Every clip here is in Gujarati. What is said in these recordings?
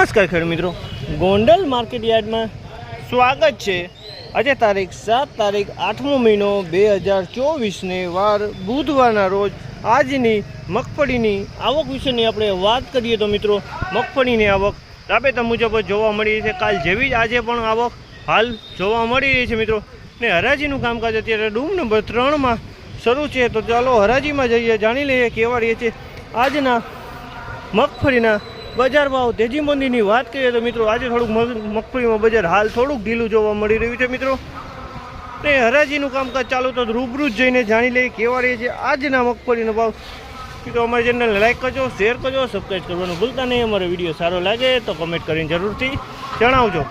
નમસ્કાર ખેડ મિત્રો. ગોંડલ માર્કેટ યાર્ડમાં સ્વાગત છે. આજે તારીખ સાત તારીખ આઠમો મહિનો બે હજાર ચોવીસને વાર બુધવારના રોજ આજની મગફળીની આવક વિશેની આપણે વાત કરીએ તો મિત્રો, મગફળીની આવક રાબેતા મુજબ જોવા મળી રહી છે. કાલ જેવી જ આજે પણ આવક હાલ જોવા મળી રહી છે મિત્રો. ને હરાજીનું કામકાજ અત્યારે ડૂમ નંબર ત્રણમાં શરૂ છે. તો ચાલો હરાજીમાં જઈએ, જાણી લઈએ કેવા રહીએ છે. આજના મગફળીના બજાર ભાવ તેજી મંદીની વાત કરીએ તો મિત્રો આજે થોડુંક મગ- મગફળીમાં બજાર હાલ થોડુંક ઢીલું જોવા મળી રહ્યું છે મિત્રો. ને હરાજીનું કામકાજ ચાલુ તો રૂબરૂ જઈને જાણી લઈએ કેવા રહે છે આજના મગફળીનો ભાવ. મિત્રો અમારી ચેનલને લાઈક કરજો શેર કરજો સબસ્ક્રાઈબ કરવાનું ભૂલતા નહીં. અમારો વીડિયો સારો લાગે તો કમેન્ટ કરીને જરૂરથી જણાવજો.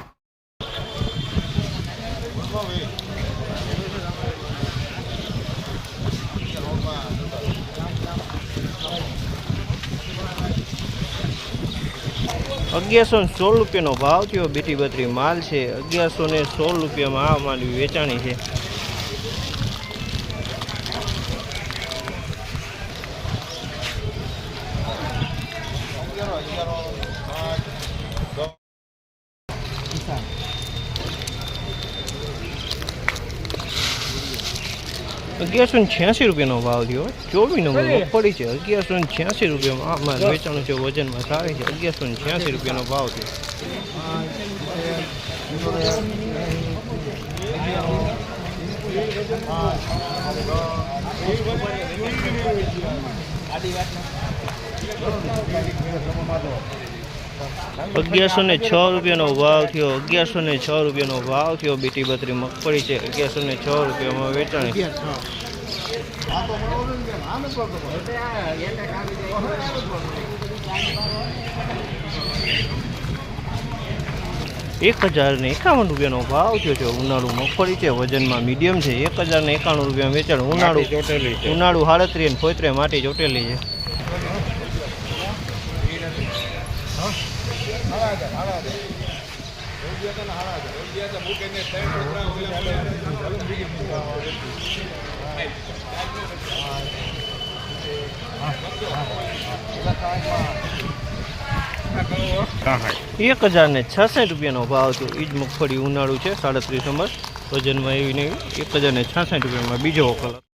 અગિયારસો ને સોળ રૂપિયાનો ભાવ થયો. બીટી બત્રી માલ છે. અગિયારસો ને સોળ રૂપિયામાં આ માલ વેચાણી છે. અગિયારસો ને છ્યાસી રૂપિયાનો ભાવ થયો. ચોવી નંબર મગફળી છે. અગિયારસો ને છ્યાસી રૂપિયામાં આ માલ વેચાણું છે વજનમાં સારી છે. અગિયારસો ને છ્યાસી રૂપિયાનો ભાવ થયો. અગિયારસો ને છ રૂપિયાનો ભાવ થયો. અગિયારસો ને છ રૂપિયાનો ભાવ થયો. બીટી બત્રી મગફળી છે. અગિયારસો ને છ રૂપિયામાં વેચાણી. એક હજાર ને એકાવન રૂપિયાનો ભાવ થયો છે. ઉનાળુ મગફળી છે. વજનમાં મીડિયમ છે. એક હજાર ને એકાણું રૂપિયા વેચાણ. ઉનાળુ ઉનાળુ હાડત્રી અને ફોતરે માટી ચોટેલી છે. એક હજાર ને છાસઠ રૂપિયાનો ભાવ થયો એ જ મગફળી ઉનાળુ છે, સાડત્રીસ નંબર. વજનમાં એવી ને એવી એક હજાર ને છાસઠ રૂપિયામાં બીજો કલર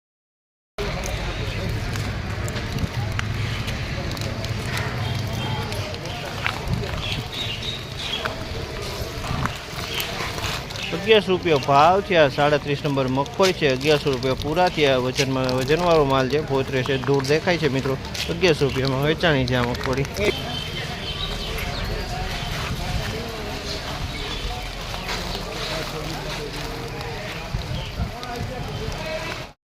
અગિયારસો રૂપિયા ભાવ થયા, સાડત્રીસ નંબર મગફળી છે, અગિયારસો રૂપિયા પૂરા થયા, વજનમાં વજનવાળો માલ છે પોતરે છે દૂર દેખાય છે મિત્રો, અગિયારસો રૂપિયામાં વેચાણી છે આ મગફળી.